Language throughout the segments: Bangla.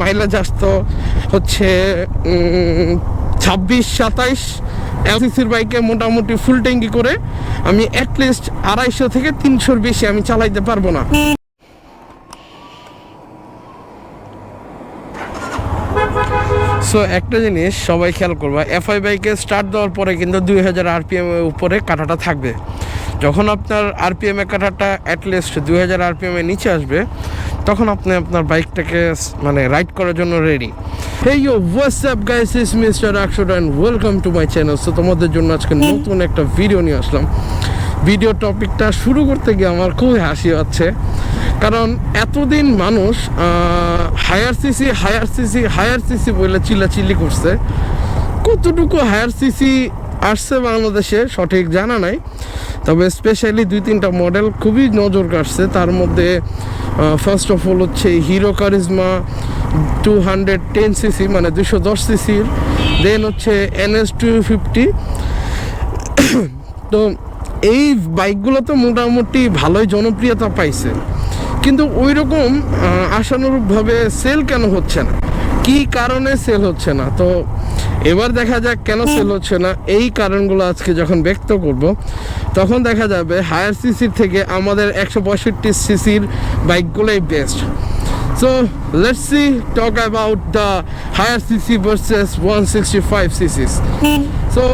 মাইলেজ আসতো হচ্ছে ছাব্বিশ, সাতাইশ এলসিসির বাইকে মোটামুটি ফুল ট্যাঙ্কি করে আমি অ্যাটলিস্ট আড়াইশো থেকে তিনশোর বেশি আমি চালাইতে পারব না। সো একটা জিনিস সবাই খেয়াল করবা এফআই বাইকে স্টার্ট দেওয়ার পরে কিন্তু দুই হাজার আরপিএম এর উপরে কাটাটা থাকবে। যখন আপনার আরপিএম এর কাটাটা অ্যাটলিস্ট দুই হাজার আরপিএম এর নিচে আসবে তখন আপনি আপনার বাইকটাকে মানে রাইড করার জন্য ready hey you what's up guys is mister আকশোড and welcome to my channel so তোমাদের জন্য আজকে নতুন একটা ভিডিও নিয়ে আসলাম। ভিডিও টপিকটা শুরু করতে গিয়ে আমার খুবই হাসি হচ্ছে। কারণ এতদিন মানুষ higher CC higher CC higher CC বলে চিল্লাচিল্লি করছে। কতটুকু হায়ার সিসি আসছে বাংলাদেশে, সঠিক জানা নাই। তবে স্পেশালি দুই তিনটা মডেল খুবই নজর কাটছে তার মধ্যে ফার্স্ট অফ অল হচ্ছে Hero Karizma two hundred ten CC মানে দুশো দশ সিসির দেন হচ্ছে এনএস টু ফিফটি তো এই বাইকগুলো তো মোটামুটি ভালোই জনপ্রিয়তা পাইছে। কিন্তু ওই রকম আশানুরূপভাবে সেল কেন হচ্ছে না? কি কারণে সেল হচ্ছে না? তো এবার দেখা যাক কেন সেল হচ্ছে না। এই কারণগুলো আজকে যখন ব্যক্ত করব তখন দেখা যাবে হায়ার সিসির থেকে আমাদের একশো পঁয়ষট্টি সিসির বাইকগুলোই best So let's see talk about the higher CC versus 165 CCs. So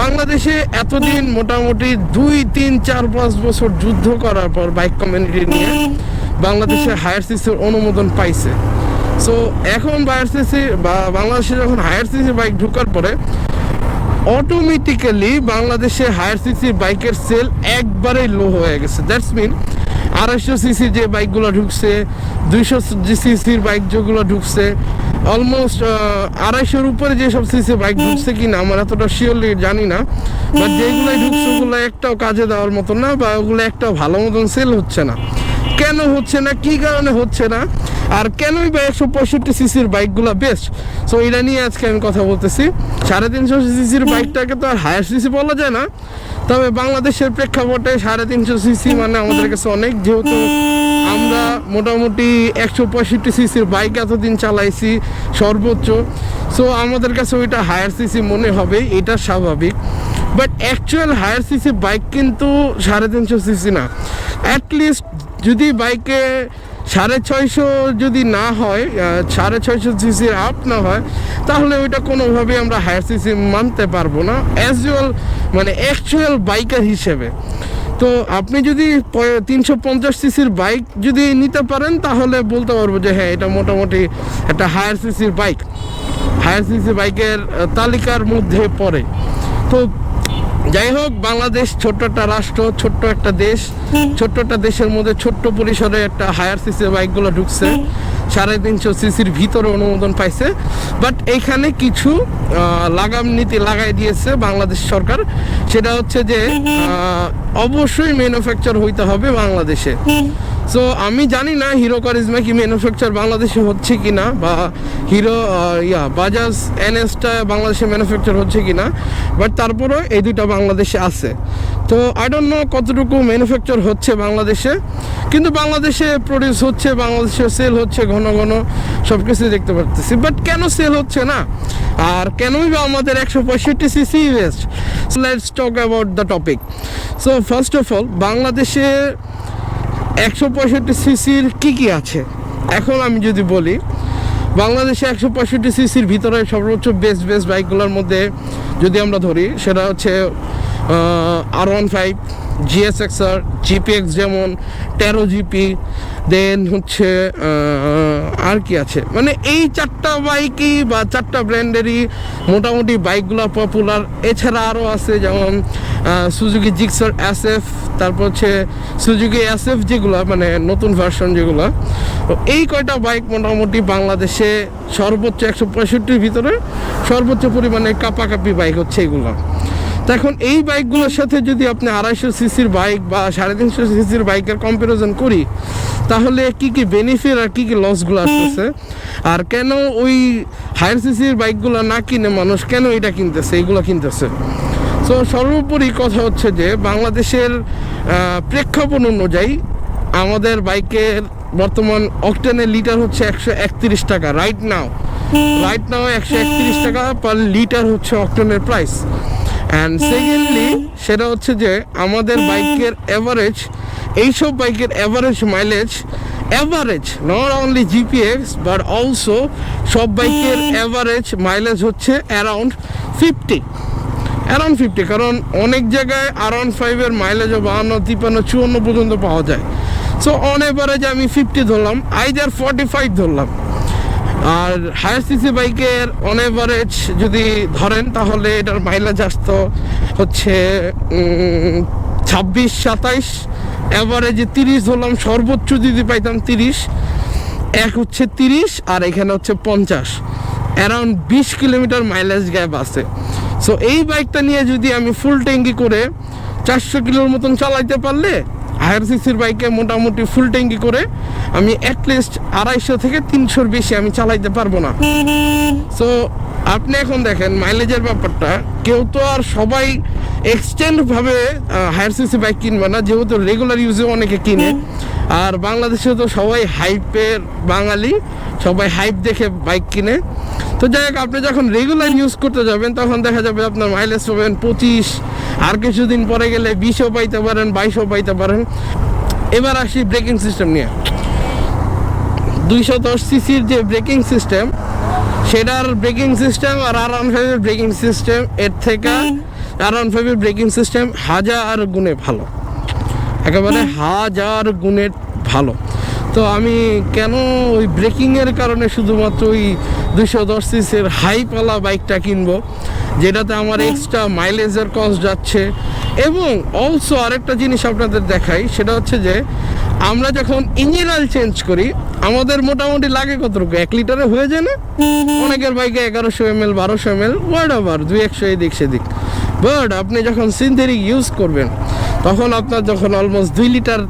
বাংলাদেশে এতদিন মোটামুটি দুই তিন চার পাঁচ বছর যুদ্ধ করার পর বাইক কমিউনিটি নিয়ে বাংলাদেশে হায়ার সিসির অনুমোদন পাইছে। সো এখন হায়ার সিসি বা বাংলাদেশে যখন হায়ার সিসি বাইক ঢোকার পরে অটোমেটিক্যালি বাংলাদেশে হায়ার সিসির বাইকের সেল একবারেই লো হয়ে গেছে। দ্যাটস মিন আড়াইশো সিসি যে বাইকগুলো ঢুকছে দুইশো সিসির বাইক যেগুলো ঢুকছে অলমোস্ট আড়াইশোর উপরে যেসব সিসি বাইক ঢুকছে কি না আমার এতটা শিওরলি জানি না। বাট যেগুলোই ঢুকছে ওগুলো একটাও কাজে দেওয়ার মতো না বা ওগুলো একটাও ভালো মতন সেল হচ্ছে না। কেন হচ্ছে না, কি কারণে হচ্ছে না, আর কেনই বা একশো পঁয়ষট্টি সিসির বাইকগুলো বেস্ট সো এটা নিয়ে আজকে আমি কথা বলতেছি। সাড়ে তিনশো সিসির বাইকটাকে তো আর হায়ার সিসি বলা যায় না। তবে বাংলাদেশের প্রেক্ষাপটে সাড়ে তিনশো সিসি মানে আমাদের কাছে অনেক, যেহেতু আমরা মোটামুটি একশো পঁয়ষট্টি সিসির বাইক এতদিন চালাইছি, সর্বোচ্চ। সো আমাদের কাছে ওইটা হায়ার সিসি মনে হবে, এটা স্বাভাবিক। But actual higher CC bike কিন্তু সাড়ে তিনশো সিসি না। অ্যাটলিস্ট যদি বাইকে সাড়ে ছয়শো যদি না হয় সাড়ে ছয়শো সিসির আপ না হয়, তাহলে ওইটা কোনোভাবেই আমরা হায়ার সিসি মানতে পারব না অ্যাজ ইউয়াল মানে অ্যাকচুয়াল বাইকার হিসেবে। তো আপনি যদি তিনশো পঞ্চাশ সিসির বাইক যদি নিতে পারেন, তাহলে বলতে পারব যে হ্যাঁ এটা মোটামুটি একটা হায়ার সিসির বাইক হায়ার সিসি বাইকের তালিকার মধ্যে পড়ে। তো যাই হোক বাংলাদেশ ছোট্ট একটা রাষ্ট্র ছোট্ট একটা দেশ ছোট্ট একটা দেশের মধ্যে ছোট্ট পরিসরে একটা হায়ার সিসির বাইকগুলো ঢুকছে। সাড়ে তিনশো সিসির ভিতরে অনুমোদন পাইছে। বাট এইখানে কিছু লাগাম নীতি লাগাই দিয়েছে বাংলাদেশ সরকার। সেটা হচ্ছে যে অবশ্যই ম্যানুফ্যাকচার হইতে হবে বাংলাদেশে। সো আমি জানি না হিরো কারিজমা কি ম্যানুফ্যাকচার বাংলাদেশে হচ্ছে কি না বা হিরো ইয়া বাজাজ এনএসটা বাংলাদেশে ম্যানুফ্যাকচার হচ্ছে কি না বাট তারপরেও এই দুইটা বাংলাদেশে আছে। তো আই ডোন্ট নো কতটুকু ম্যানুফ্যাকচার হচ্ছে বাংলাদেশে। কিন্তু বাংলাদেশে প্রডিউস হচ্ছে বাংলাদেশে সেল হচ্ছে ঘন ঘন সব কিছু দেখতে পারতেছি। বাট কেন সেল হচ্ছে না? আর কেনই বা আমাদের একশো পঁয়ষট্টি CC best let's talk about the topic so first of all বাংলাদেশে একশো পঁয়ষট্টি সিসির কী কী আছে? এখন আমি যদি বলি, বাংলাদেশে একশো পঁয়ষট্টি সিসির ভিতরে সর্বোচ্চ বেস্ট বেস্ট বাইকগুলোর মধ্যে যদি আমরা ধরি, সেটা হচ্ছে R one five GS XR GPX যেমন, তেরো জিপি দেন হচ্ছে আর কি আছে? মানে এই চারটা বাইকই বা চারটা ব্র্যান্ডেরই মোটামুটি বাইকগুলো পপুলার এছাড়া আরও আছে যেমন সুজুকি জিক্সার এস এফ তারপর হচ্ছে সুজুকি এস এফ যেগুলো মানে নতুন ভার্সন যেগুলো। তো এই কয়টা বাইক মোটামুটি বাংলাদেশে সর্বোচ্চ একশো পঁয়ষট্টির ভিতরে সর্বোচ্চ পরিমাণে কাপাকাপি বাইক হচ্ছে এগুলো। তো এখন এই বাইকগুলোর সাথে যদি আপনি আড়াইশো সিসির বাইক বা সাড়ে তিনশো সিসির বাইকের কম্পারিজন করি তাহলে কি কি বেনিফিট আর কি কি লসগুলো আসতেছে? আর কেন ওই হায়ার সিসির বাইকগুলো না কিনে মানুষ কেন এটা কিনতেছে এইগুলো কিনতেছে? সো সর্বোপরি কথা হচ্ছে যে বাংলাদেশের আহ, প্রেক্ষাপট অনুযায়ী আমাদের বাইকের বর্তমান অকটেনের লিটার হচ্ছে একশো একত্রিশ টাকা রাইট নাও রাইট নাও একশো একত্রিশ টাকা পার লিটার হচ্ছে অকটেনের প্রাইস অ্যান্ড সেকেন্ডলি সেটা হচ্ছে যে আমাদের বাইকের অ্যাভারেজ এইসব বাইকের average mileage average not only GPX but also সব বাইকের অ্যাভারেজ মাইলেজ হচ্ছে অ্যারাউন্ড ফিফটি অ্যারাউন্ড ফিফটি কারণ অনেক জায়গায় আরাউন্ড ফাইভের মাইলেজও বাহান্ন তিপ্পান্ন চুয়ান্ন পর্যন্ত পাওয়া যায়। সো অন এভারেজ আমি ফিফটি ধরলাম আইদার ফর্টি ফাইভ ধরলাম। আর হায়ার সিসি বাইকের অন এভারেজ যদি ধরেন, তাহলে এটার মাইলেজ আসতো হচ্ছে ছাব্বিশ, সাতাইশ অ্যাভারেজে তিরিশ ধরলাম সর্বোচ্চ যদি পাইতাম তিরিশ, এক হচ্ছে তিরিশ আর এখানে হচ্ছে পঞ্চাশ। অ্যারাউন্ড বিশ কিলোমিটার মাইলেজ গ্যাপ আছে। সো এই বাইকটা নিয়ে যদি আমি ফুল ট্যাঙ্কি করে চারশো কিলোর মতন চালাইতে পারলে হায়ার সিসির বাইকে মোটামুটি ফুল ট্যাঙ্কি করে আমি অ্যাটলিস্ট আড়াইশো থেকে তিনশোর বেশি আমি চালাইতে পারব না। সো আপনি এখন দেখেন মাইলেজের ব্যাপারটা, কেউ তো আর সবাই এক্সটেন্ড ভাবে হায়ার সিসি বাইক কিনবে না, যেহেতু রেগুলার ইউজে অনেকে কিনে। আর বাংলাদেশে তো সবাই হাইপের বাঙালি, সবাই হাইপ দেখে বাইক কিনে। তো যাই হোক, আপনি যখন রেগুলার ইউজ করতে যাবেন, তখন দেখা যাবে আপনার মাইলেজ পাবেন পঁচিশ আর কিছুদিন পরে গেলে বিশও পাইতে পারেন বাইশও পাইতে পারেন। এবার আসি ব্রেকিং সিস্টেম নিয়ে। দুইশো দশ সিসির যে ব্রেকিং সিস্টেম সেটার ব্রেকিং সিস্টেম আর আর ওয়ান ফাইভের ব্রেকিং সিস্টেম এর থেকে আর ওয়ান ফাইভের ব্রেকিং সিস্টেম হাজার গুণে ভালো। একেবারে হাজার গুণে ভালো। তো আমি কেন ওই ব্রেকিংয়ের কারণে শুধুমাত্র ওই দুশো দশ সিসির হাইপালা বাইকটা কিনবো? যেটাতে আমার এক্সট্রা মাইলেজের কস্ট যাচ্ছে। এবং অলসো আরেকটা জিনিস আপনাদের দেখাই, সেটা হচ্ছে যে, আমরা যখন ইঞ্জিন অয়েল চেঞ্জ করি, আমাদের মোটামুটি লাগে কতটুকু? এক লিটারে হয়ে যায় না? অনেকের বাইকে এগারোশো এম এল বারোশো এম এল ওয়ার্ড আবার দুই একশো এদিক সেদিক। বাট আপনি যখন সিনথেটিক ইউজ করবেন, তখন আপনার যখন অলমোস্ট দুই লিটার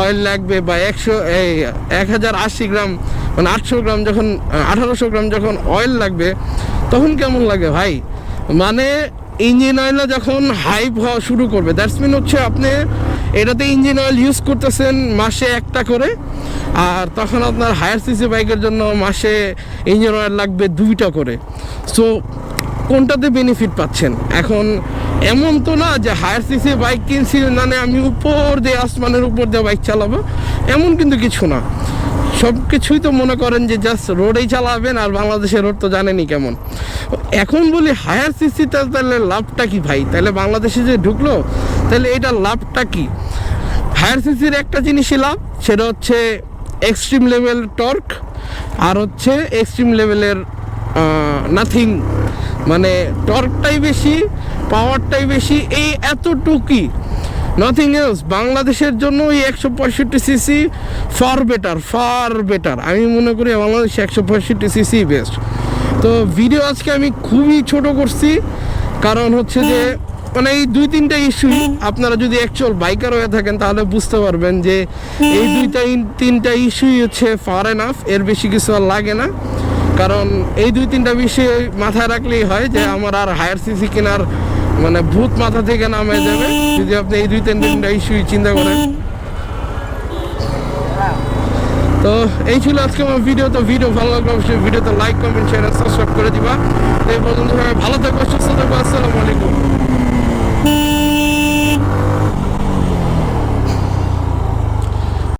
অয়েল লাগবে বা একশো, এই এক হাজার আশি গ্রাম মানে আটশো গ্রাম যখন, আঠারোশো গ্রাম যখন অয়েল লাগবে, তখন কেমন লাগে ভাই? মানে ইঞ্জিন অয়েলে যখন হাইপ হওয়া শুরু করবে দ্যাটস মিন হচ্ছে আপনি এটাতে ইঞ্জিন অয়েল ইউজ করতেছেন মাসে একটা করে, আর তখন আপনার হায়ার সিসি বাইকের জন্য মাসে ইঞ্জিন অয়েল লাগবে দুইটা করে। সো কোনটাতে বেনিফিট পাচ্ছেন? এখন এমন তো না যে হায়ার সিসি বাইক কিনছি মানে আমি উপর দিয়ে আসমানের উপর দিয়ে বাইক চালাবো, এমন কিন্তু কিছু না। সব কিছুই তো মনে করেন যে জাস্ট রোডেই চালাবেন আর বাংলাদেশের রোড তো জানেনি কেমন। এখন বলি হায়ার সিসিতে তাহলে লাভটা কি ভাই? তাহলে বাংলাদেশে যে ঢুকলো, তাহলে এটা লাভটা কি? হায়ার সিসির একটা জিনিসই লাভ, সেটা হচ্ছে এক্সট্রিম লেভেল টর্ক আর হচ্ছে এক্সট্রিম লেভেলের নাথিং মানে টর্কটাই বেশি পাওয়ারটাই বেশি, এই এতটুকুই। নাথিং এলস বাংলাদেশের জন্য এই একশো পঁয়ষট্টি CC far better far better আমি মনে করি বাংলাদেশে একশো পঁয়ষট্টি সিসি বেস্ট তো ভিডিও আজকে আমি খুবই ছোট করছি। কারণ হচ্ছে যে মানে এই দুই তিনটা ইস্যু আপনারা যদি অ্যাকচুয়াল বাইকার হয়ে থাকেন, তাহলে বুঝতে পারবেন যে এই দুইটা তিনটা ইস্যুই হচ্ছে ফার এনাফ এর বেশি কিছু আর লাগে না। কারণ এই দুই তিনটা বিষয় মাথায় রাখলেই হয় যে, আমার আর হায়ার সিসি কেনার মানে ভূত মাথা থেকে নামে যাবে যদি আপনি এই দুই তিন তিনটা ইস্যু চিন্তা করেন। তো এই ছিল আজকে আমার ভিডিও তো ভিডিও ভালো লাগল অবশ্যই ভিডিওতে লাইক কমেন্ট শেয়ার সাবস্ক্রাইব করে দিবা। এই পর্যন্ত ভালো থাকব সুস্থ থাকব আসসালামু আলাইকুম।